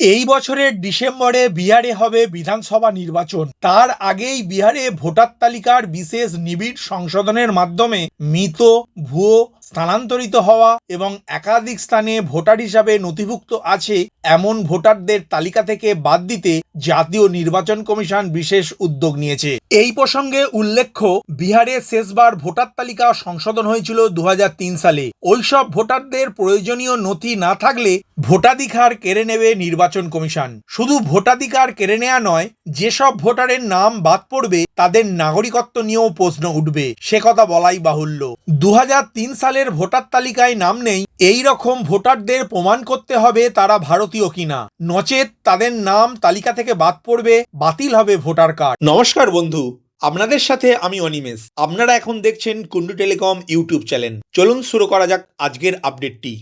এই বছরের ডিসেম্বরে বিহারে হবে বিধানসভা নির্বাচন। তার আগেই বিহারে ভোটার তালিকার বিশেষ নিবিড় সংশোধনের মাধ্যমে মৃত, ভুয়ো, স্থানান্তরিত হওয়া এবং একাধিক স্থানে ভোটার হিসাবে নথিভুক্ত আছে এমন ভোটারদের তালিকা থেকে বাদ দিতে জাতীয় নির্বাচন কমিশন বিশেষ উদ্যোগ নিয়েছে। এই প্রসঙ্গে উল্লেখ্য, বিহারে শেষবার ভোটার তালিকা সংশোধন হয়েছিল দু হাজার তিন সালে। ওইসব ভোটারদের প্রয়োজনীয় নথি না থাকলে ভোটাধিকার কেড়ে নেবে নির্বাচন কমিশন। শুধু ভোটাধিকার কেড়ে নেওয়া নয়, যেসব ভোটারের নাম বাদ পড়বে, তাদের নাগরিকত্ব নিয়েও প্রশ্ন উঠবে। সে কথা বলাই বাহুল্য। দু হাজার তিন সালের ভোটার তালিকায় নাম নেই, এই রকম ভোটারদের প্রমাণ করতে হবে তারা ভারতীয় কিনা। নচেত তাদের নাম তালিকা থেকে বাদ পড়বে, বাতিল হবে ভোটার কার্ড। নমস্কার বন্ধু, আপনাদের সাথে আমি অনিমেষ। আপনারা এখন দেখছেন কুন্ডু টেলিকম ইউটিউব চ্যানেল। চলুন শুরু করা যাক আজকের আপডেটটি।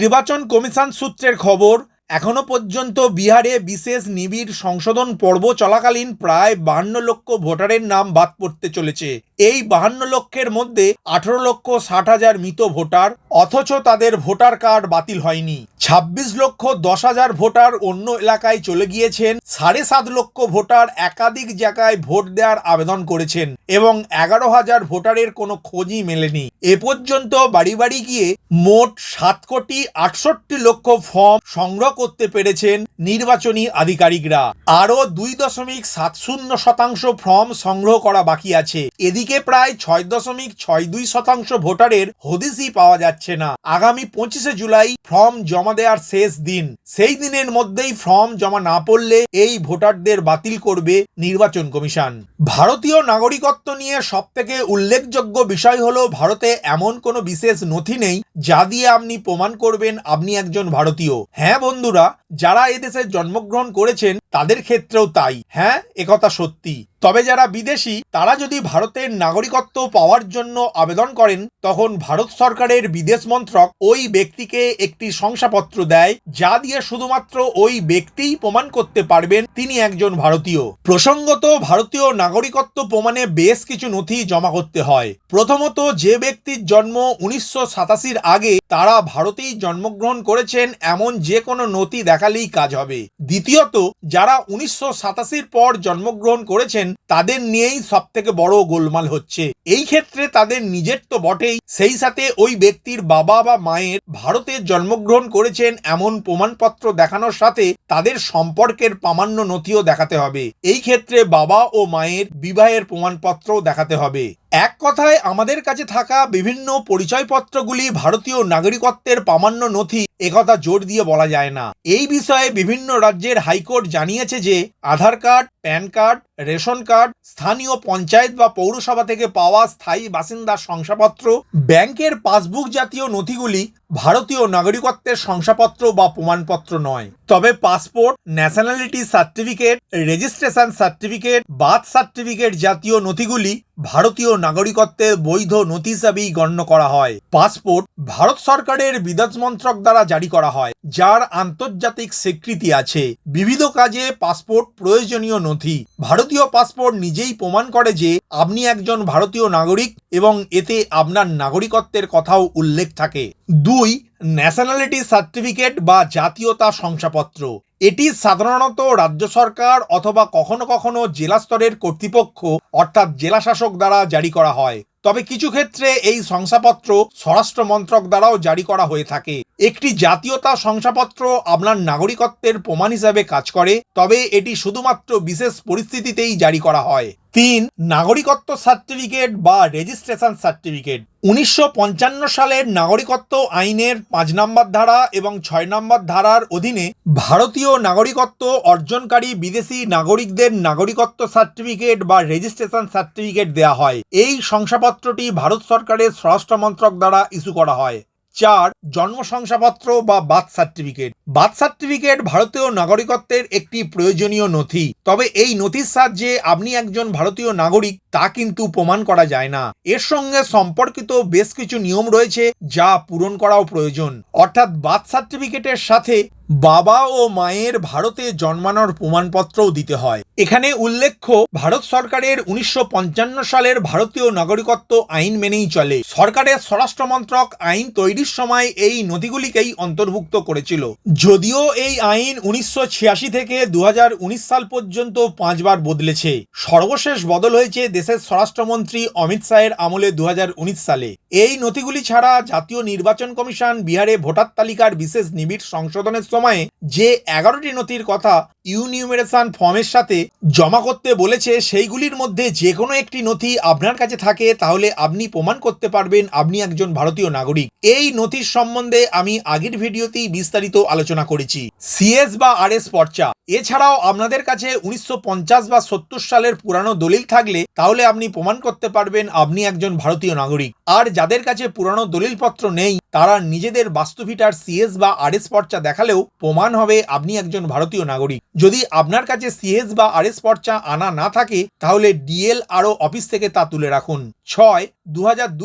নির্বাচন কমিশন সূত্রের খবর, এখনও পর্যন্ত বিহারে বিশেষ নিবিড় সংশোধন পর্ব চলাকালীন প্রায় বাহান্ন লক্ষ ভোটারের নাম বাদ পড়তে চলেছে। এই বাহান্ন লক্ষের মধ্যে আঠারো লক্ষ ষাট হাজার মৃত ভোটার, অথচ তাদের ভোটার কার্ড বাতিল হয়নি। ছাব্বিশ লক্ষ দশ হাজার ভোটার অন্য এলাকায় চলে গিয়েছেন, সাড়ে সাত লক্ষ ভোটার একাধিক জায়গায় ভোট দেওয়ার আবেদন করেছেন এবং এগারো হাজার ভোটারের কোনো খোঁজই মেলেনি। এ পর্যন্ত বাড়ি বাড়ি গিয়ে মোট সাত কোটি আটষট্টি লক্ষ ফর্ম সংগ্রহ করতে পেরেছেন নির্বাচনী আধিকারিকরা। আরও দুই দশমিক সাত শূন্য শতাংশ ফর্ম সংগ্রহ করা বাকি আছে। এদিকে প্রায় ছয় দশমিক ছয় দুই শতাংশ ভোটারের হদিসই পাওয়া যাচ্ছে না। আগামী পঁচিশে জুলাই ফর্ম জমা দেওয়ার শেষ দিন। সেই দিনের মধ্যেই ফর্ম জমা না পড়লে এই ভোটারদের বাতিল করবে নির্বাচন কমিশন। ভারতীয় নাগরিকত্ব নিয়ে সব থেকে উল্লেখযোগ্য বিষয় হলো, ভারতে এমন কোনো বিশেষ নথি নেই যা দিয়ে আপনি প্রমাণ করবেন আপনি একজন ভারতীয়। হ্যাঁ বন্ধুরা, যারা এদেশে জন্মগ্রহণ করেছেন, তাদের ক্ষেত্রেও তাই। হ্যাঁ একথা সত্যি। তবে যারা বিদেশি, তারা যদি ভারতের নাগরিকত্ব পাওয়ার জন্য আবেদন করেন, তখন ভারত সরকারের বিদেশ মন্ত্রক ওই ব্যক্তিকে একটি শংসাপত্র দেয়, যা দিয়ে শুধুমাত্র ওই ব্যক্তিই প্রমাণ করতে পারবেন তিনি একজন ভারতীয়। প্রসঙ্গত, ভারতীয় নাগরিকত্ব প্রমাণে বেশ কিছু নথি জমা করতে হয়। প্রথমত, যে ব্যক্তির জন্ম উনিশশো সাতাশির আগে তারা ভারতেই জন্মগ্রহণ করেছেন এমন যে কোনো নথি দেখালেই কাজ হবে। দ্বিতীয়ত, যারা উনিশশো সাতাশির পর জন্মগ্রহণ করেছেন, তাদের নিয়েই সব থেকে বড় গোলমাল হচ্ছে। এই ক্ষেত্রে তাদের নিজের তো বটেই, সেই সাথে ওই ব্যক্তির বাবা বা মায়ের ভারতে জন্মগ্রহণ করেছেন এমন প্রমাণপত্র দেখানোর সাথে তাদের সম্পর্কের প্রামাণ্য নথিও দেখাতে হবে। এই ক্ষেত্রে বাবা ও মায়ের বিবাহের প্রমাণপত্রও দেখাতে হবে। এক কথায় আমাদের কাছে থাকা বিভিন্ন পরিচয়পত্রগুলি ভারতীয় নাগরিকত্বের প্রামাণ্য নথি একথা জোর দিয়ে বলা যায় না। এই বিষয়ে বিভিন্ন রাজ্যের হাইকোর্ট জানিয়েছে যে, Aadhaar card, PAN card ration card, স্থানীয় পঞ্চায়েত বা পৌরসভা থেকে পাওয়া স্থায়ী বাসিন্দার শংসাপত্র, ব্যাংকের পাসবুক জাতীয় নথিগুলি ভারতীয় নাগরিকত্বের শংসাপত্র বা প্রমাণপত্র নয়। তবে passport nationality certificate registration certificate birth certificate জাতীয় নথিগুলি ভারতীয় নাগরিকত্বের বৈধ নথি হিসাবেই গণ্য করা হয়। পাসপোর্ট ভারত সরকারের বিদেশ মন্ত্রক দ্বারা জারি করা হয়। যার আন্তর্জাতিক স্বীকৃতি আছে। বিবিধ কাজে পাসপোর্ট প্রয়োজনীয় নথি। ভারতীয় পাসপোর্ট নিজেই প্রমাণ করে যে আপনি একজন ভারতীয় নাগরিক এবং এতে আপনার নাগরিকত্বের কথাও উল্লেখ থাকে। দুই ন্যাশনালিটি সার্টিফিকেট বা জাতীয়তা শংসাপত্র। এটি সাধারণত রাজ্য সরকার অথবা কখনো কখনো জেলা স্তরের কর্তৃপক্ষ অর্থাৎ জেলা শাসক দ্বারা জারি করা হয়। তবে কিছু ক্ষেত্রে এই শংসাপত্র স্বরাষ্ট্র মন্ত্রক দ্বারাও জারি করা হয়ে থাকে। একটি জাতীয়তা শংসাপত্র আপনার নাগরিকত্বের প্রমাণ হিসাবে কাজ করে, তবে এটি শুধুমাত্র বিশেষ পরিস্থিতিতেই জারি করা হয়। তিন, নাগরিকত্ব সার্টিফিকেট বা রেজিস্ট্রেশন সার্টিফিকেট। উনিশশো পঞ্চান্ন সালের নাগরিকত্ব আইনের পাঁচ নম্বর ধারা এবং ছয় নম্বর ধারার অধীনে ভারতীয় নাগরিকত্ব অর্জনকারী বিদেশি নাগরিকদের নাগরিকত্ব সার্টিফিকেট বা রেজিস্ট্রেশন সার্টিফিকেট দেওয়া হয়। এই শংসাপত্রটি ভারত সরকারের স্বরাষ্ট্র মন্ত্রক দ্বারা ইস্যু করা হয়। চার জন্ম শংসাপত্র বা বার্থ সার্টিফিকেট। বার্থ সার্টিফিকেট ভারতীয় নাগরিকত্বের একটি প্রয়োজনীয় নথি। তবে এই নথির সাহায্যে আপনি একজন ভারতীয় নাগরিক তা কিন্তু প্রমাণ করা যায় না। এর সঙ্গে সম্পর্কিত বেশ কিছু নিয়ম রয়েছে যা পূরণ করাও প্রয়োজন। অর্থাৎ বার্থ সার্টিফিকেটের সাথে বাবা ও মায়ের ভারতে জন্মানোর প্রমাণপত্রও দিতে হয়। এখানে উল্লেখ্য, ভারত সরকারের উনিশশো পঞ্চান্ন সালের ভারতীয় নাগরিকত্ব আইন মেনেই চলে। সরকারের স্বরাষ্ট্র মন্ত্রক আইন তৈরির সময় এই নথিগুলিকেই অন্তর্ভুক্ত করেছিল। যদিও এই আইন উনিশশো ছিয়াশি থেকে দু হাজার উনিশ সাল পর্যন্ত পাঁচবার বদলেছে। সর্বশেষ বদল হয়েছে দেশের স্বরাষ্ট্রমন্ত্রী অমিত শাহের আমলে দুহাজার উনিশ সালে। এই নথিগুলি ছাড়া জাতীয় নির্বাচন কমিশন বিহারে ভোটার তালিকার বিশেষ নিবিড় সংশোধনের সময়ে যে এগারোটি নথির কথা ইউনিউমেরেশন ফর্মের সাথে জমা করতে বলেছে, সেইগুলির মধ্যে যে কোনো একটি নথি আপনার কাছে থাকে, তাহলে আপনি প্রমাণ করতে পারবেন আপনি একজন ভারতীয় নাগরিক। এই নথির সম্বন্ধে আমি আগের ভিডিওতেই বিস্তারিত আলোচনা করেছি। সিএস বা আর এস পর্চা। এছাড়াও আপনাদের কাছে উনিশশো পঞ্চাশ বা সত্তর সালের পুরানো দলিল থাকলে তাহলে আপনি প্রমাণ করতে পারবেন আপনি একজন ভারতীয় নাগরিক। আর যাদের কাছে পুরানো দলিলপত্র নেই তারা নিজেদের বাস্তুভিটার সিএস বা আর এস পর্চা দেখালেও প্রমাণ হবে আপনি একজন ভারতীয় নাগরিক। যদি আপনার কাছে সিএস বা আর এস পর্চা আনা না থাকে, তাহলে ডিএল আরও অফিস থেকে তা তুলে রাখুন। ছয় দু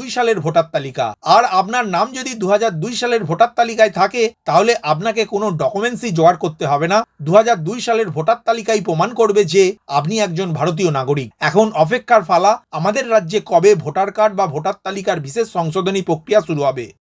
সালের ভোটার তালিকা। আর আপনার নাম যদি দু হাজার দুই সালের ভোটার তালিকায় থাকে, তাহলে আপনাকে কোনো ডকুমেন্টসই জোগাড় করতে হবে না। দু হাজার দুই সালের ভোটার তালিকাই প্রমাণ করবে যে আপনি একজন ভারতীয় নাগরিক। এখন অপেক্ষার ফালা, আমাদের রাজ্যে কবে ভোটার কার্ড বা ভোটার তালিকার বিশেষ সংশোধনী প্রক্রিয়া শুরু হবে?